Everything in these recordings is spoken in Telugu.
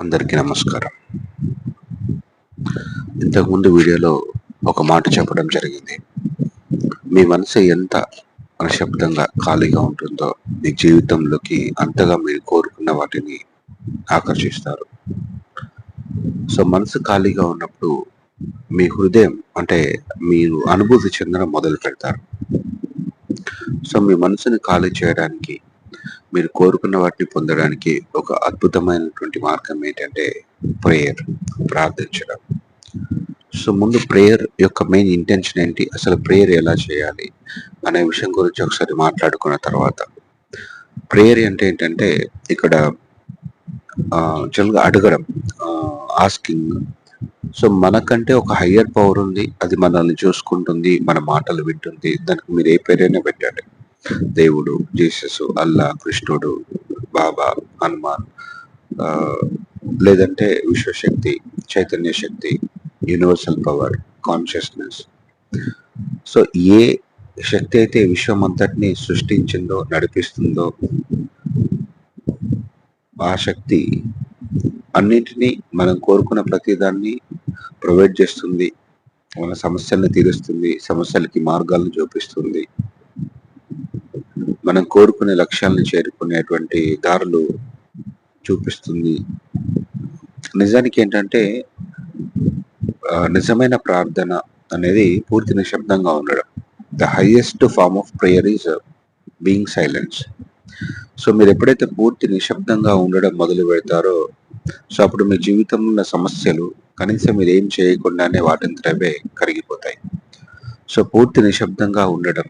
అందరికీ నమస్కారం. ఇంతకుముందు వీడియోలో ఒక మాట చెప్పడం జరిగింది. మీ మనసు ఎంత నిశ్శబ్దంగా ఖాళీగా ఉంటుందో మీ జీవితంలోకి అంతగా మీరు కోరుకున్న వాటిని ఆకర్షిస్తారు. సో మనసు ఖాళీగా ఉన్నప్పుడు మీ హృదయం అంటే మీరు అనుభూతి చెందడం మొదలు పెడతారు. సో మీ మనసుని ఖాళీ చేయడానికి మీరు కోరుకున్న వాటిని పొందడానికి ఒక అద్భుతమైనటువంటి మార్గం ఏంటంటే ప్రేయర్ ప్రార్థించడం. సో ముందు ప్రేయర్ యొక్క మెయిన్ ఇంటెన్షన్ ఏంటి? అసలు ప్రేయర్ ఎలా చేయాలి? అనే విషయం గురించి ఒకసారి మాట్లాడుకున్న తర్వాత. ప్రేయర్ అంటే ఏంటంటే ఇక్కడ జనరల్గా అడగడం ఆస్కింగ్ సో మనకంటే ఒక హయ్యర్ పవర్ ఉంది. అది మనల్ని చూసుకుంటుంది మన మాటలు వింటుంది. దానికి మీరు ఏ పేరైనా పెట్టండి. దేవుడు జీసస్ అల్లా కృష్ణుడు బాబా హనుమాన్ లేదంటే విశ్వశక్తి చైతన్య శక్తి యూనివర్సల్ పవర్ కాన్షియస్నెస్. సో ఏ శక్తి అయితే విశ్వం అంతటిని సృష్టించిందో నడిపిస్తుందో ఆ శక్తి అన్నింటినీ మనం కోరుకున్న ప్రతిదాన్ని ప్రొవైడ్ చేస్తుంది. మన సమస్యల్ని తీరుస్తుంది సమస్యలకి మార్గాలను చూపిస్తుంది. మనం కోరుకునే లక్ష్యాలను చేరుకునేటువంటి దారులు చూపిస్తుంది. నిజానికి ఏంటంటే నిజమైన ప్రార్థన అనేది పూర్తి నిశ్శబ్దంగా ఉండడం. The highest form of prayer is being silence so మీరు ఎప్పుడైతే పూర్తి నిశ్శబ్దంగా ఉండడం మొదలు పెడతారో సో అప్పుడు మీ జీవితంలో ఉన్న సమస్యలు కనీసం మీరు ఏం చేయకుండానే వాటింతరవే కరిగిపోతాయి. సో పూర్తి నిశ్శబ్దంగా ఉండడం.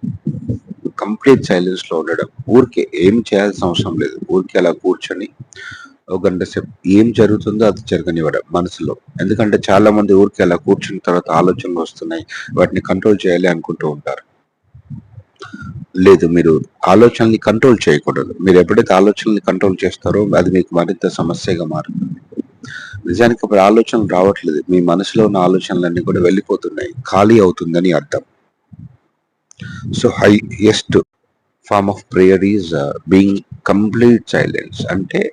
కంప్లీట్ సైలెన్స్లో ఉండడం. ఊరికే ఏం చేయాల్సిన అవసరం లేదు. ఊరికే అలా కూర్చొని ఒక గంట సేపు ఏం జరుగుతుందో అది జరగనివ్వడం మనసులో. ఎందుకంటే చాలా మంది ఊరికే అలా కూర్చున్న తర్వాత ఆలోచనలు వస్తున్నాయి. వాటిని కంట్రోల్ చేయాలి అనుకుంటూ ఉంటారు. లేదు మీరు ఆలోచనల్ని కంట్రోల్ చేయకూడదు. మీరు ఎప్పుడైతే ఆలోచనల్ని కంట్రోల్ చేస్తారో అది మీకు మరింత సమస్యగా మారుతుంది. నిజానికి ఇప్పుడు ఆలోచనలు రావట్లేదు. మీ మనసులో ఉన్న ఆలోచనలన్నీ కూడా వెళ్ళిపోతున్నాయి. ఖాళీ అవుతుందని అర్థం. So highest form of prayer is being complete silence అంటే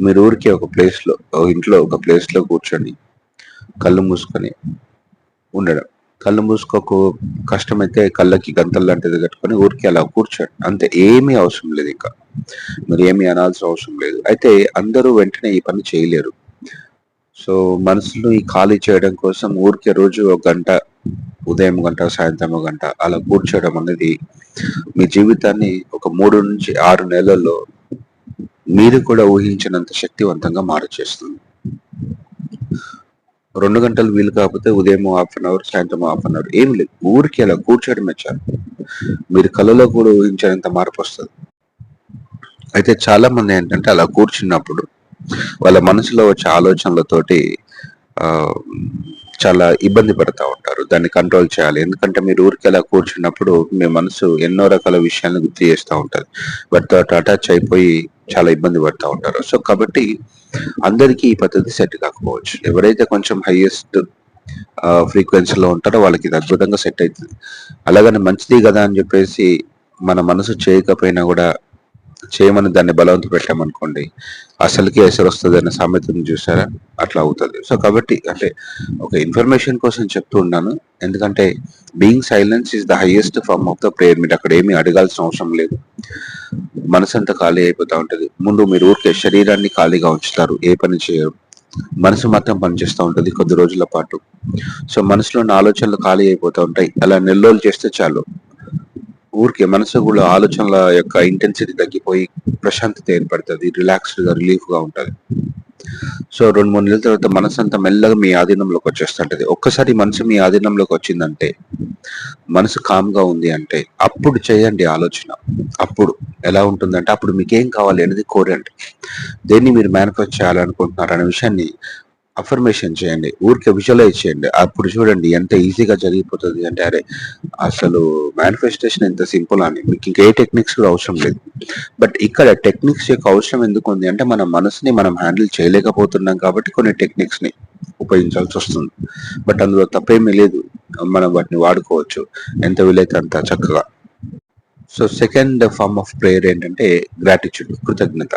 మీరు ఊరికే ఒక ప్లేస్లో ఇంట్లో ఒక ప్లేస్లో కూర్చొని కళ్ళు మూసుకొని ఉండడం. కళ్ళు మూసుకోకు కష్టమైతే కళ్ళకి గంతలు లాంటిది కట్టుకొని ఊరికి అలా కూర్చోండి. అంతే ఏమీ అవసరం లేదు ఇంకా. మీరు ఏమీ అనాల్సిన అవసరం లేదు. అయితే అందరూ వెంటనే ఈ పని చేయలేరు. సో మనసుని ఖాళీ చేయడం కోసం ఊరికే రోజు ఒక గంట ఉదయం గంట సాయంత్రం గంట అలా కూర్చోవడం అనేది మీ జీవితాన్ని ఒక మూడు నుంచి ఆరు నెలల్లో మీరు కూడా ఊహించినంత శక్తివంతంగా మార్చేస్తుంది. రెండు గంటలు వీలు కాకపోతే ఉదయం హాఫ్ అన్ అవర్ సాయంత్రం హాఫ్ అన్ అవర్ ఏం లేదు. ఊరికి అలా కూర్చోవడమే చాలు. మీరు కళలో కూడా ఊహించినంత మార్పు వస్తుంది. అయితే చాలా మంది ఏంటంటే అలా కూర్చున్నప్పుడు వాళ్ళ మనసులో వచ్చే ఆలోచనలతోటి చాలా ఇబ్బంది పడతా ఉంటారు. దాన్ని కంట్రోల్ చేయాలి. ఎందుకంటే మీరు ఊరికి అలా కూర్చున్నప్పుడు మీ మనసు ఎన్నో రకాల విషయాలను గుర్తు చేస్తూ ఉంటుంది. వాటితో అటాచ్ అయిపోయి చాలా ఇబ్బంది పడతా ఉంటారు. సో కాబట్టి అందరికీ ఈ పద్ధతి సెట్ కాకపోవచ్చు. ఎవరైతే కొంచెం హైయెస్ట్ ఫ్రీక్వెన్సీలో ఉంటారో వాళ్ళకి ఇది అద్భుతంగా సెట్ అవుతుంది. అలాగని మంచిది కదా అని చెప్పేసి మన మనసు చేయకపోయినా కూడా చేయమని దాన్ని బలవంత పెట్టామనుకోండి అసలుకి ఎసరు వస్తుంది అనే సామెతను చూసారా? అట్లా అవుతుంది. సో కాబట్టి అంటే ఒక ఇన్ఫర్మేషన్ కోసం చెప్తూ ఉన్నాను. ఎందుకంటే being silence is the highest form of the prayer మీరు అక్కడ ఏమీ అడగాల్సిన అవసరం లేదు. మనసంతా ఖాళీ అయిపోతూ ఉంటుంది. ముందు మీరు ఊరికే శరీరాన్ని ఖాళీగా ఉంచుతారు. ఏ పని చేయరు. మనసు మాత్రం పనిచేస్తూ ఉంటుంది కొద్ది రోజుల పాటు. సో మనసులో ఉన్న ఆలోచనలు ఖాళీ అయిపోతూ ఉంటాయి. అలా నెల రోజులు చేస్తే చాలు. ఊరికే మనసు కూడా ఆలోచనల యొక్క ఇంటెన్సిటీ తగ్గిపోయి ప్రశాంతత ఏర్పడుతుంది రిలాక్స్డ్గా రిలీఫ్గా సో రెండు మూడు నెలల తర్వాత మనసు అంతా మెల్లగా మీ ఆధీనంలోకి వచ్చేస్తుంటది. ఒక్కసారి మనసు మీ ఆధీనంలోకి వచ్చిందంటే మనసు కామ్గా ఉంది అంటే అప్పుడు చేయండి ఆలోచన. అప్పుడు. ఎలా ఉంటుందంటే అప్పుడు మీకేం కావాలి అనేది కోరండి. దేన్ని మీరు మేనిఫెస్ట్ చేయాలనుకుంటున్నారు అనే విషయాన్ని అఫర్మేషన్ చేయండి ఊరికే విజువలైజ్ చేయండి. అప్పుడు చూడండి ఎంత ఈజీగా జరిగిపోతుంది అంటే అరే అసలు మేనిఫెస్టేషన్ ఎంత సింపుల్ అని. మీకు ఇంకా ఏ టెక్నిక్స్ కూడా అవసరం లేదు. బట్ ఇక్కడ టెక్నిక్స్ యొక్క అవసరం ఎందుకు ఉంది అంటే మన మనసుని మనం హ్యాండిల్ చేయలేకపోతున్నాం కాబట్టి కొన్ని టెక్నిక్స్ని ఉపయోగించాల్సి వస్తుంది. బట్ అందులో తప్పేమీ లేదు. మనం వాటిని వాడుకోవచ్చు. ఎంత వీలైతే అంత చక్కగా. So second form of prayer ఏంటంటే గ్రాటిట్యూడ్ కృతజ్ఞత.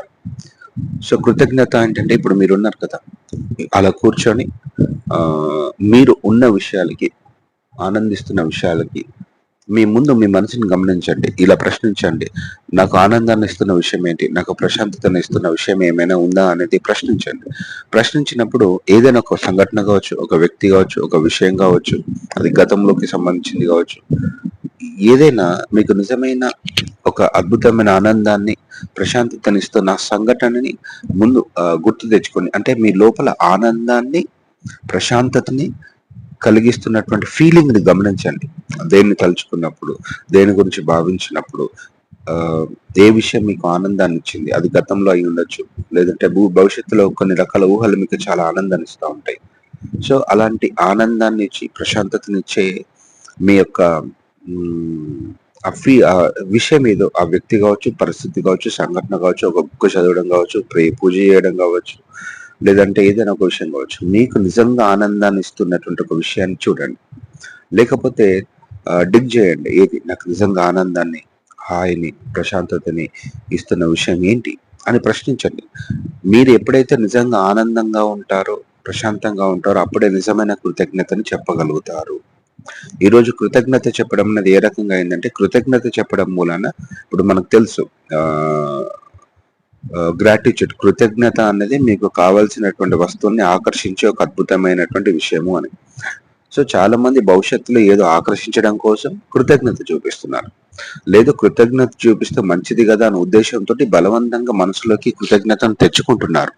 సో కృతజ్ఞత ఏంటంటే ఇప్పుడు మీరు ఉన్నారు కదా అలా కూర్చొని మీరు ఉన్న విషయాలకి ఆనందిస్తున్న విషయాలకి మీ ముందు మీ మనసుని గమనించండి. ఇలా ప్రశ్నించండి. నాకు ఆనందాన్ని ఇస్తున్న విషయం ఏంటి? నాకు ప్రశాంతతను ఇస్తున్న విషయం ఏమైనా ఉందా అనేది ప్రశ్నించండి. ప్రశ్నించినప్పుడు ఏదైనా ఒక సంఘటన కావచ్చు ఒక వ్యక్తి కావచ్చు ఒక విషయం కావచ్చు అది గతంలోకి సంబంధించింది కావచ్చు ఏదైనా మీకు నిజమైన ఒక అద్భుతమైన ఆనందాన్ని ప్రశాంతతనిస్తున్న సంఘటనని ముందు గుర్తు తెచ్చుకొని అంటే మీ లోపల ఆనందాన్ని ప్రశాంతతని కలిగిస్తున్నటువంటి ఫీలింగ్ని గమనించండి. దేన్ని తలుచుకున్నప్పుడు దేని గురించి భావించినప్పుడు ఏ విషయం మీకు ఆనందాన్ని ఇచ్చింది? అది గతంలో అయి ఉండొచ్చు. లేదంటే భూ- భవిష్యత్తులో కొన్ని రకాల ఊహలు మీకు చాలా ఆనందాన్ని ఇస్తూ ఉంటాయి. సో అలాంటి ఆనందాన్ని ఇచ్చి ప్రశాంతతనిచ్చే మీ యొక్క ఆ ఫీ ఆ విషయం ఏదో ఆ వ్యక్తి కావచ్చు పరిస్థితి కావచ్చు సంఘటన కావచ్చు ఒక బుక్ చదవడం కావచ్చు ప్రే పూజ చేయడం కావచ్చు లేదంటే ఏదైనా ఒక విషయం కావచ్చు. మీకు నిజంగా ఆనందాన్ని ఇస్తున్నటువంటి ఒక విషయాన్ని చూడండి. లేకపోతే డిగ్ చేయండి. ఏది? నాకు నిజంగా ఆనందాన్ని హాయిని ప్రశాంతతని ఇస్తున్న విషయం ఏంటి? అని ప్రశ్నించండి. మీరు ఎప్పుడైతే నిజంగా ఆనందంగా ఉంటారో ప్రశాంతంగా ఉంటారో అప్పుడే నిజమైన కృతజ్ఞతని చెప్పగలుగుతారు. ఈరోజు కృతజ్ఞత చెప్పడం అనేది ఏ రకంగా అయిందంటే కృతజ్ఞత చెప్పడం మూలాన ఇప్పుడు మనకు తెలుసు. ఆ గ్రాటిట్యూడ్ కృతజ్ఞత అనేది మీకు కావాల్సినటువంటి వస్తువుని ఆకర్షించే ఒక అద్భుతమైనటువంటి విషయము అని. సో చాలా మంది భవిష్యత్తులో ఏదో ఆకర్షించడం కోసం కృతజ్ఞత చూపిస్తున్నారు. లేదు కృతజ్ఞత చూపిస్తే మంచిది కదా అనే ఉద్దేశంతో బలవంతంగా మనసులోకి కృతజ్ఞతను తెచ్చుకుంటున్నారు.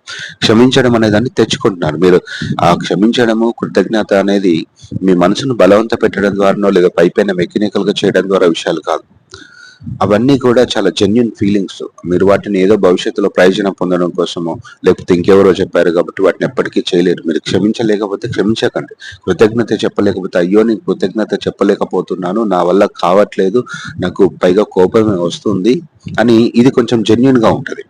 క్షమించడం అనే దాన్ని తెచ్చుకుంటున్నారు. మీరు ఆ క్షమించడము కృతజ్ఞత అనేది మీ మనసును బలవంత పెట్టడం ద్వారానో లేదా పైపైన మెకానికల్గా చేయడం ద్వారా విషయాలు కాదు. అవన్నీ కూడా చాలా జెన్యున్ ఫీలింగ్స్ మీరు వాటిని ఏదో భవిష్యత్తులో ప్రయోజనం పొందడం కోసమో లేకపోతే ఇంకెవరో చెప్పారు కాబట్టి వాటిని ఎప్పటికీ చేయలేరు. మీరు క్షమించలేకపోతే క్షమించకండి. కృతజ్ఞత చెప్పలేకపోతే అయ్యో నేను కృతజ్ఞత చెప్పలేకపోతున్నాను నా వల్ల కావట్లేదు నాకు పైగా కోపమే వస్తుంది అని ఇది కొంచెం జెన్యున్గా ఉంటుంది.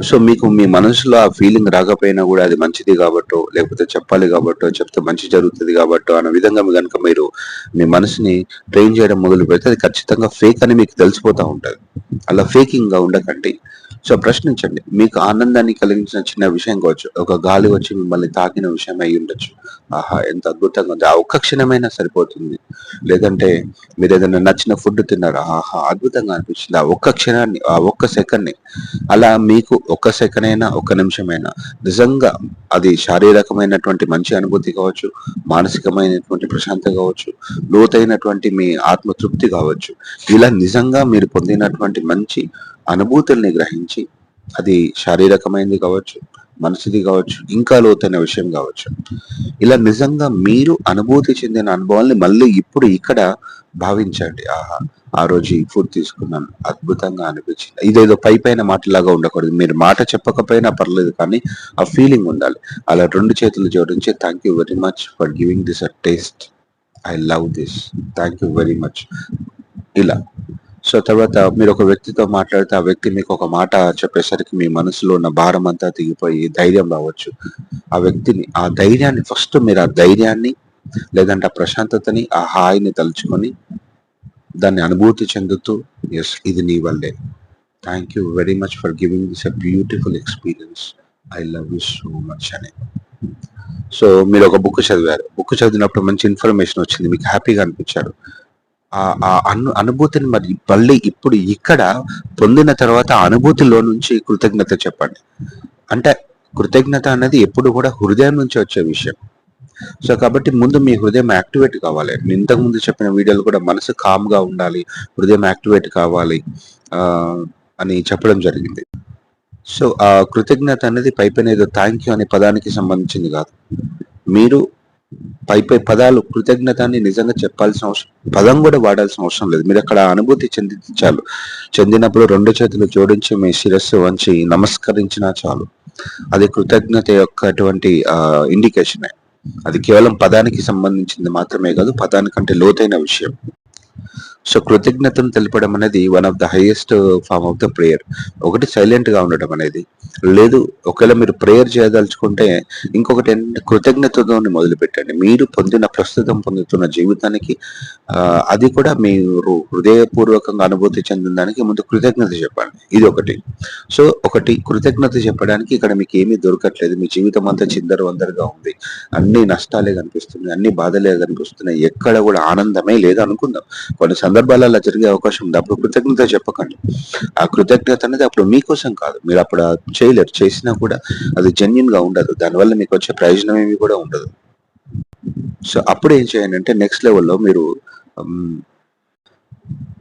సో మీకు మీ మనసులో ఆ ఫీలింగ్ రాకపోయినా కూడా అది మంచిది కాబట్టో లేకపోతే చెప్పాలి కాబట్టో చెప్తే మంచి జరుగుతుంది కాబట్టో అన్న విధంగా కనుక మీరు మీ మనసుని ట్రైన్ చేయడం మొదలు పెడితే అది ఖచ్చితంగా ఫేక్ అని మీకు తెలిసిపోతా ఉంటది. అలా ఫేకింగ్గా ఉండకండి. సో ప్రశ్నించండి. మీకు ఆనందాన్ని కలిగించిన చిన్న విషయం కావచ్చు ఒక గాలి వచ్చి మిమ్మల్ని తాకిన విషయం అయి ఉండొచ్చు. ఆహా ఎంత అద్భుతంగా ఉంది. ఆ ఒక్క క్షణమైనా సరిపోతుంది. లేదంటే మీరు ఏదైనా నచ్చిన ఫుడ్ తిన్నారు? ఆహా అద్భుతంగా అనిపించింది. ఆ ఒక్క క్షణాన్ని ఆ ఒక్క సెకండ్ని అలా మీకు ఒక్క సెకండ్ అయినా ఒక్క నిమిషమైనా నిజంగా అది శారీరకమైనటువంటి మంచి అనుభూతి కావచ్చు మానసికమైనటువంటి ప్రశాంతత కావచ్చు లోతైనటువంటి మీ ఆత్మ తృప్తి కావచ్చు ఇలా నిజంగా మీరు పొందినటువంటి మంచి అనుభూతుల్ని గ్రహించి అది శారీరకమైనది కావచ్చు మనసుది కావచ్చు ఇంకా లోతైన విషయం కావచ్చు. ఇలా నిజంగా మీరు అనుభూతి చెందిన అనుభవాల్ని మళ్ళీ ఇప్పుడు ఇక్కడ భావించండి. ఆహా ఆ రోజు ఈ ఫుడ్ తీసుకున్నాను అద్భుతంగా అనిపించింది. ఇదేదో పై పైన మాటలాగా ఉండకూడదు. మీరు మాట చెప్పకపోయినా పర్లేదు కానీ ఆ ఫీలింగ్ ఉండాలి. అలా రెండు చేతులు జోడించి thank you very much for giving this a taste I love this thank you very much ఇలా. సో తర్వాత మీరు ఒక వ్యక్తితో మాట్లాడితే ఆ వ్యక్తి మీకు ఒక మాట చెప్పేసరికి మీ మనసులో ఉన్న భారం అంతా దిగిపోయి ధైర్యం రావచ్చు. ఆ వ్యక్తిని ఆ ధైర్యాన్ని ఫస్ట్ మీరు ఆ ధైర్యాన్ని లేదంటే ఆ ప్రశాంతతని ఆ హాయిని తలుచుకొని దాన్ని అనుభూతి చెందుతూ ఎస్ ఇది నీ వల్లే. Thank you very much for giving this a beautiful experience I love you so much అని. సో మీరు ఒక బుక్ చదివారు. బుక్ చదివినప్పుడు మంచి ఇన్ఫర్మేషన్ వచ్చింది. మీకు హ్యాపీగా అనిపించారు. ఆ అను అనుభూతిని మరి మళ్ళీ ఇప్పుడు ఇక్కడ పొందిన తర్వాత అనుభూతిలో నుంచి కృతజ్ఞత చెప్పండి. అంటే కృతజ్ఞత అనేది ఎప్పుడు కూడా హృదయం నుంచి వచ్చే విషయం. సో కాబట్టి ముందు మీ హృదయం యాక్టివేట్ కావాలి. నేను ఇంతకు ముందు చెప్పిన వీడియోలు కూడా మనసు కామ్గా ఉండాలి హృదయం యాక్టివేట్ కావాలి అని చెప్పడం జరిగింది. సో ఆ కృతజ్ఞత అనేది పైపైన ఏదో థ్యాంక్ యూ అనే పదానికి సంబంధించింది కాదు. మీరు పై పై పదాలు కృతజ్ఞతని నిజంగా చెప్పాల్సిన అవసరం పదం కూడా వాడాల్సిన అవసరం లేదు. మీరు అక్కడ అనుభూతి చెంది చాలు. చెందినప్పుడు రెండు చేతులు జోడించి మీ శిరస్సు వంచి నమస్కరించినా చాలు. అది కృతజ్ఞత యొక్క అటువంటి ఇండికేషన్ అది కేవలం పదానికి సంబంధించింది మాత్రమే కాదు పదానికంటే లోతైన విషయం. సో కృతజ్ఞతను తెలపడం అనేది one of the highest form of the prayer ఒకటి సైలెంట్గా ఉండడం అనేది. లేదు ఒకవేళ మీరు ప్రేయర్ చేయదలుచుకుంటే ఇంకొకటి ఏంటంటే కృతజ్ఞతతో మొదలుపెట్టండి. మీరు పొందిన ప్రస్తుతం పొందుతున్న జీవితానికి అది కూడా మీరు హృదయపూర్వకంగా అనుభూతి చెందిన దానికి ముందు కృతజ్ఞత చెప్పండి. ఇది ఒకటి. సో ఒకటి కృతజ్ఞత చెప్పడానికి ఇక్కడ మీకు ఏమీ దొరకట్లేదు. మీ జీవితం అంతా చిందర వందరగా ఉంది. అన్ని నష్టాలే కనిపిస్తున్నాయి అన్ని బాధలే కనిపిస్తున్నాయి. ఎక్కడ కూడా ఆనందమే లేదు అనుకుందాం. కొన్ని సందర్భాలలో అలా జరిగే అవకాశం ఉంది. అప్పుడు కృతజ్ఞత చెప్పకండి. ఆ కృతజ్ఞత అనేది అప్పుడు మీకోసం కాదు. మీరు అప్పుడు చేయలేరు. చేసినా కూడా అది జెన్యున్గా ఉండదు. దానివల్ల మీకు వచ్చే ప్రయోజనం ఏమి కూడా ఉండదు. సో అప్పుడు ఏం చేయండి అంటే నెక్స్ట్ లెవెల్లో మీరు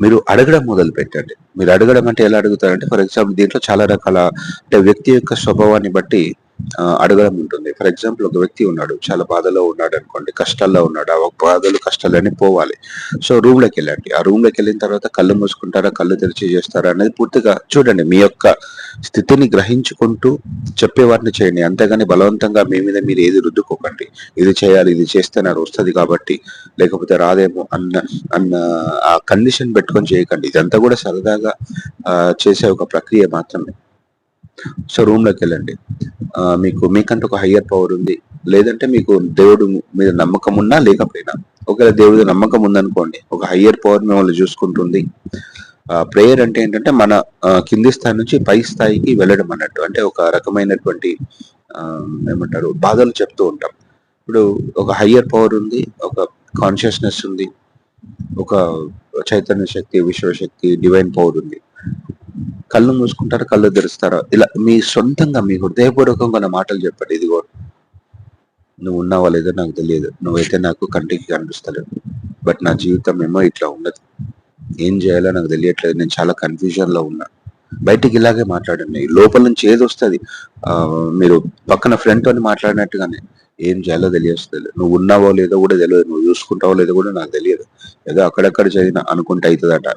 మీరు అడగడం మొదలు పెట్టండి. మీరు అడగడం అంటే ఎలా అడుగుతారంటే ఫర్ ఎగ్జాంపుల్ దీంట్లో చాలా రకాల అంటే వ్యక్తి యొక్క స్వభావాన్ని బట్టి అడగడం ఉంటుంది. ఫర్ ఎగ్జాంపుల్ ఒక వ్యక్తి ఉన్నాడు చాలా బాధలో ఉన్నాడు అనుకోండి కష్టాల్లో ఉన్నాడు ఆ బాధలు కష్టాలన్నీ పోవాలి. సో రూమ్లోకి వెళ్ళండి. ఆ రూమ్లోకి వెళ్ళిన తర్వాత కళ్ళు మూసుకుంటారా కళ్ళు తెరిచి చేస్తారా అనేది పూర్తిగా చూడండి. మీ యొక్క స్థితిని గ్రహించుకుంటూ చెప్పేవారిని చేయండి. అంతేగాని బలవంతంగా మీ మీద మీరు ఏది రుద్దుకోకండి. ఇది చేయాలి ఇది చేస్తే నాకు వస్తుంది కాబట్టి లేకపోతే రాదేమో అన్న అన్న ఆ కండిషన్ పెట్టుకొని చేయకండి. ఇదంతా కూడా సరదాగా చేసే ఒక ప్రక్రియ మాత్రమే. సో రూమ్లోకి వెళ్ళండి. మీకు మీకంటే ఒక హయ్యర్ పవర్ ఉంది. లేదంటే మీకు దేవుడు మీద నమ్మకం ఉన్నా లేకపోయినా ఒకవేళ దేవుడి నమ్మకం ఉందనుకోండి ఒక హయ్యర్ పవర్ మిమ్మల్ని చూసుకుంటుంది. ప్రేయర్ అంటే ఏంటంటే మన కింది స్థాయి నుంచి పై స్థాయికి వెళ్ళడం అన్నట్టు. అంటే ఒక రకమైనటువంటి ఏమంటారు బాధలు చెప్తూ ఉంటాం. ఇప్పుడు ఒక హయ్యర్ పవర్ ఉంది ఒక కాన్షియస్నెస్ ఉంది ఒక చైతన్య శక్తి విశ్వశక్తి డివైన్ పవర్ ఉంది. కళ్ళు మూసుకుంటారా కళ్ళు తెరుస్తారా. ఇలా మీ సొంతంగా మీ హృదయపూర్వకంగా నా మాటలు చెప్పండి. ఇదిగో నువ్వు ఉన్నావా లేదో నాకు తెలియదు. నువ్వైతే నాకు కంటికి కనిపిస్తలేదు. బట్ నా జీవితం ఏమో ఇట్లా ఉండదు ఏం చేయాలో నాకు తెలియట్లేదు. నేను చాలా కన్ఫ్యూజన్లో ఉన్నా. బయటికి ఇలాగే మాట్లాడండి. లోపల నుంచి ఏది వస్తుంది? ఆ, మీరు పక్కన ఫ్రెండ్ తోని మాట్లాడినట్టుగానే ఏం చేయాలో తెలియస్తుంది నువ్వు ఉన్నావో లేదో కూడా తెలియదు. నువ్వు చూసుకుంటావో లేదో కూడా నాకు తెలియదు. ఏదో అక్కడక్కడ చదివిన అనుకుంటే అవుతుందట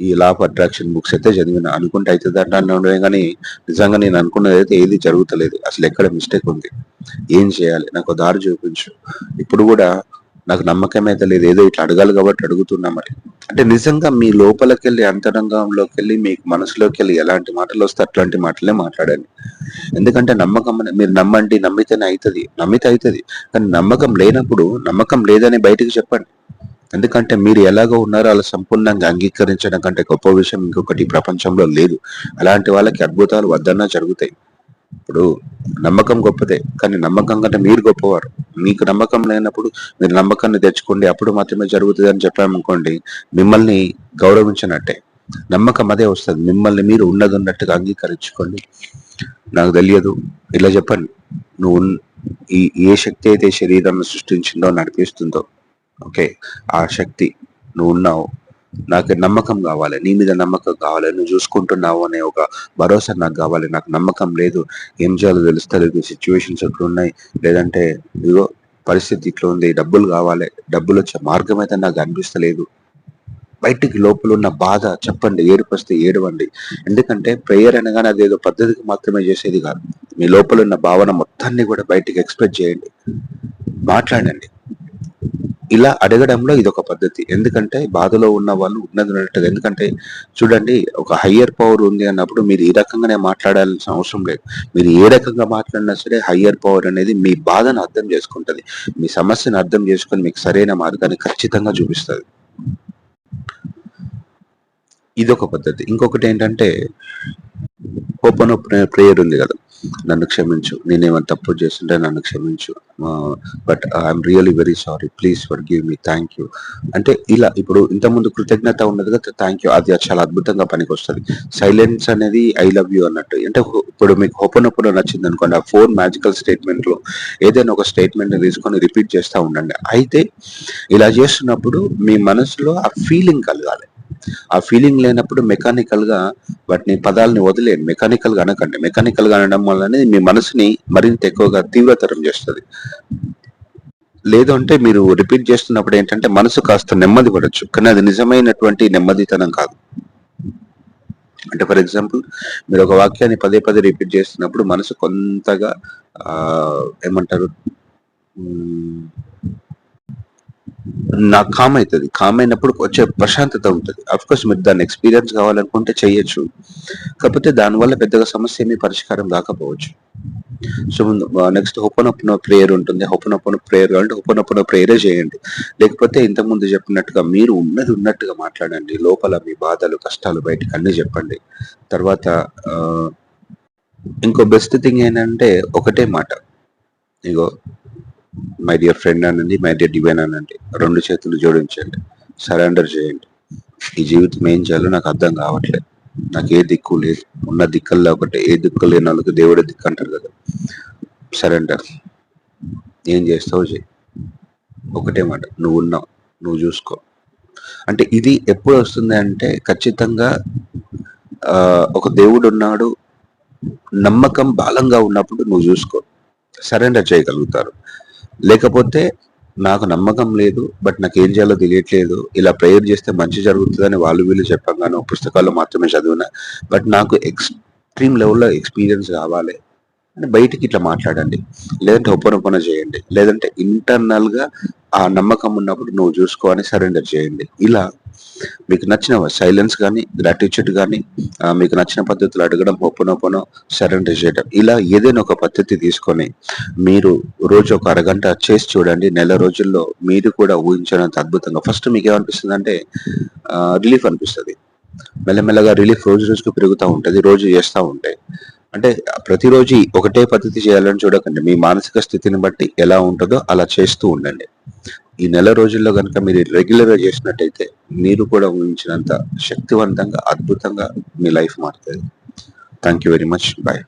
ఈ లా ఆఫ్ అట్రాక్షన్ బుక్స్ అయితే చదివిన. అనుకుంటే అవుతుందట అన్నదే కానీ నిజంగా నేను అనుకున్నది అయితే ఏది జరుగుతలేదు. అసలు ఎక్కడ మిస్టేక్ ఉంది? ఏం చేయాలి? నాకు దారి చూపించు. ఇప్పుడు కూడా నాకు నమ్మకం అయితే లేదు. ఏదో ఇట్లా అడగాలి కాబట్టి అడుగుతున్నా మరి. అంటే నిజంగా మీ లోపలికి వెళ్ళి అంతరంగంలోకి వెళ్ళి మీకు మనసులోకి వెళ్ళి ఎలాంటి మాటలు వస్తే అట్లాంటి మాటలే మాట్లాడండి. ఎందుకంటే నమ్మకం మీరు నమ్మండి నమ్మితేనే అవుతుంది. నమ్మితే అవుతుంది. కానీ నమ్మకం లేనప్పుడు నమ్మకం లేదని బయటకు చెప్పండి. ఎందుకంటే మీరు ఎలాగో ఉన్నారో అలా సంపూర్ణంగా అంగీకరించడం కంటే గొప్ప విషయం ఇంకొకటి ప్రపంచంలో లేదు. అలాంటి వాళ్ళకి అద్భుతాలు వద్దన్నా జరుగుతాయి. ఇప్పుడు నమ్మకం గొప్పదే కానీ నమ్మకం కంటే మీరు గొప్పవారు. మీకు నమ్మకం లేనప్పుడు మీరు నమ్మకాన్ని తెచ్చుకోండి అప్పుడు మాత్రమే జరుగుతుంది అని చెప్పామనుకోండి మిమ్మల్ని గౌరవించినట్టే. నమ్మకం అదే వస్తుంది. మిమ్మల్ని మీరు ఉన్నది ఉన్నట్టుగా అంగీకరించుకోండి. నాకు తెలియదు. ఇలా చెప్పండి. నువ్వు ఈ ఏ శక్తి అయితే శరీరాన్ని సృష్టించిందో నడిపిస్తుందో ఓకే. ఆ శక్తి నువ్వు ఉన్నావు. నాకు నమ్మకం కావాలి. నీ మీద నమ్మకం కావాలి. నువ్వు చూసుకుంటున్నావు అనే ఒక భరోసా నాకు కావాలి. నాకు నమ్మకం లేదు. ఏం చేయాలో తెలుస్తలేదు. సిచ్యువేషన్స్ ఎట్లా ఉన్నాయి లేదంటే ఇదిగో పరిస్థితి ఇట్లా ఉంది. డబ్బులు కావాలి. డబ్బులు వచ్చే మార్గం అయితే నాకు అనిపిస్తలేదు. బయటికి లోపల ఉన్న బాధ చెప్పండి. ఏడుపస్తే ఏడవండి. ఎందుకంటే ప్రేయర్ అనగానే అదేదో పద్ధతికి మాత్రమే చేసేది కాదు. మీ లోపల ఉన్న భావన మొత్తాన్ని కూడా బయటికి ఎక్స్ప్రెస్ చేయండి. మాట్లాడండి. ఇలా అడగడంలో ఇది ఒక పద్ధతి. ఎందుకంటే బాధలో ఉన్న వాళ్ళు ఉన్నది ఉన్నట్టుగా ఎందుకంటే చూడండి ఒక హయ్యర్ పవర్ ఉంది అన్నప్పుడు మీరు ఈ రకంగానే మాట్లాడాల్సిన అవసరం లేదు. మీరు ఏ రకంగా మాట్లాడినా సరే హయ్యర్ పవర్ అనేది మీ బాధను అర్థం చేసుకుంటది. మీ సమస్యను అర్థం చేసుకుని మీకు సరైన మార్గాన్ని ఖచ్చితంగా చూపిస్తుంది. ఇదొక పద్ధతి. ఇంకొకటి ఏంటంటే ఓపెన్ ప్రేయర్ ఉంది కదా. నన్ను క్షమించు. నేనేమైనా తప్పు చేస్తుంటే నన్ను క్షమించు. But I'm really very sorry. Please forgive me. Thank you. అంటే ఇలా ఇప్పుడు ఇంతకుముందు కృతజ్ఞత ఉన్నది కదా థ్యాంక్ యూ. అది చాలా అద్భుతంగా పనికి వస్తుంది సైలెన్స్ అనేది ఐ లవ్ యూ అన్నట్టు. అంటే ఇప్పుడు మీకు హోపనప్పుడు నచ్చింది అనుకోండి ఆ ఫోర్ మ్యాజికల్ స్టేట్మెంట్లో ఏదైనా ఒక స్టేట్మెంట్ తీసుకొని రిపీట్ చేస్తూ ఉండండి. అయితే ఇలా చేస్తున్నప్పుడు మీ మనసులో ఆ ఫీలింగ్ కలగాలి. ఆ ఫీలింగ్ లేనప్పుడు మెకానికల్గా వాటిని పదాలని వదిలేయండి. మెకానికల్గా అనకండి. మెకానికల్గా అనడం వల్లనే మీ మనసుని మరింత ఎక్కువగా తీవ్రతరం చేస్తుంది. లేదు అంటే మీరు రిపీట్ చేస్తున్నప్పుడు ఏంటంటే మనసు కాస్త నెమ్మది పడచ్చు. కానీ అది నిజమైనటువంటి నెమ్మదితనం కాదు. అంటే ఫర్ ఎగ్జాంపుల్ మీరు ఒక వాక్యాన్ని పదే పదే రిపీట్ చేస్తున్నప్పుడు మనసు కొంతగా ఏమంటారు? నాకు కామ్ అవుతుంది. కామ్ అయినప్పుడు వచ్చే ప్రశాంతత ఉంటుంది. అఫ్ కోర్స్ మీరు దాన్ని ఎక్స్పీరియన్స్ కావాలనుకుంటే చెయ్యొచ్చు కాకపోతే దానివల్ల పెద్దగా సమస్య ఏమీ పరిష్కారం కాకపోవచ్చు so next next hooponopono prayer ఉంటుంది. హోపనొప్పన ప్రేయర్ కావాలంటే హోపనొప్పన ప్రేయరే చేయండి. లేకపోతే ఇంతకుముందు చెప్పినట్టుగా మీరు ఉన్నది ఉన్నట్టుగా మాట్లాడండి. లోపల మీ బాధలు కష్టాలు బయటకు అన్ని చెప్పండి. తర్వాత ఇంకో బెస్ట్ థింగ్ ఏంటంటే ఒకటే మాట. ఇగో మై డియర్ ఫ్రెండ్ అనండి మై డియర్ డివైన్ అనండి రెండు చేతులు జోడించండి సరెండర్ చేయండి. ఈ జీవితం ఏం చేయాలో నాకు అర్థం కావట్లేదు. నాకు ఏ దిక్కు లేదు. ఉన్న దిక్కుల్లో ఒకటి ఏ దిక్కు లేని వాళ్ళకి దేవుడే దిక్కు అంటారు కదా. సరెండర్. ఏం చేస్తావు చేయి. ఒకటే మాట నువ్వు ఉన్నావు నువ్వు చూసుకో. అంటే ఇది ఎప్పుడు వస్తుంది అంటే ఖచ్చితంగా ఒక దేవుడు ఉన్నాడు నమ్మకం బలంగా ఉన్నప్పుడు నువ్వు చూసుకో. సరెండర్ చేయగలుగుతారు. లేకపోతే నాకు నమ్మకం లేదు బట్ నాకు ఏం చేయాలో తెలియట్లేదు. ఇలా ప్రేయర్ చేస్తే మంచి జరుగుతుందని వాళ్ళు వీళ్ళు చెప్పగానే పుస్తకాల్లో మాత్రమే చదివిన. బట్ నాకు ఎక్స్ట్రీమ్ లెవెల్లో ఎక్స్పీరియన్స్ కావాలి. అని బయటికి ఇట్లా మాట్లాడండి. లేదంటే ఒప్పనొప్పన చేయండి. లేదంటే ఇంటర్నల్గా ఆ నమ్మకం ఉన్నప్పుడు నువ్వు చూసుకో అని సరెండర్ చేయండి. ఇలా మీకు నచ్చిన సైలెన్స్ కానీ గ్రాటిట్యూడ్ కానీ మీకు నచ్చిన పద్ధతులు అడగడం ఒప్పనొప్పనో సరెండర్ చేయడం ఇలా ఏదైనా ఒక పద్ధతి తీసుకొని మీరు రోజు ఒక అరగంట చేసి చూడండి. నెల రోజుల్లో మీరు కూడా ఊహించడానికి అద్భుతంగా. ఫస్ట్ మీకు ఏమనిపిస్తుంది అంటే రిలీఫ్ అనిపిస్తుంది. మెల్లమెల్లగా రిలీఫ్ రోజు రోజుకు పెరుగుతూ ఉంటుంది రోజు చేస్తూ ఉంటాయి అంటే ప్రతిరోజు ఒకటే పద్ధతి చేయాలని చూడకండి. మీ మానసిక స్థితిని బట్టి ఎలా ఉంటుందో అలా చేస్తూ ఉండండి. ఈ నెల రోజుల్లో కనుక మీరు రెగ్యులర్గా చేసినట్టయితే మీరు కూడా ఊహించినంత శక్తివంతంగా అద్భుతంగా మీ లైఫ్ మారుతుంది. Thank you very much. Bye.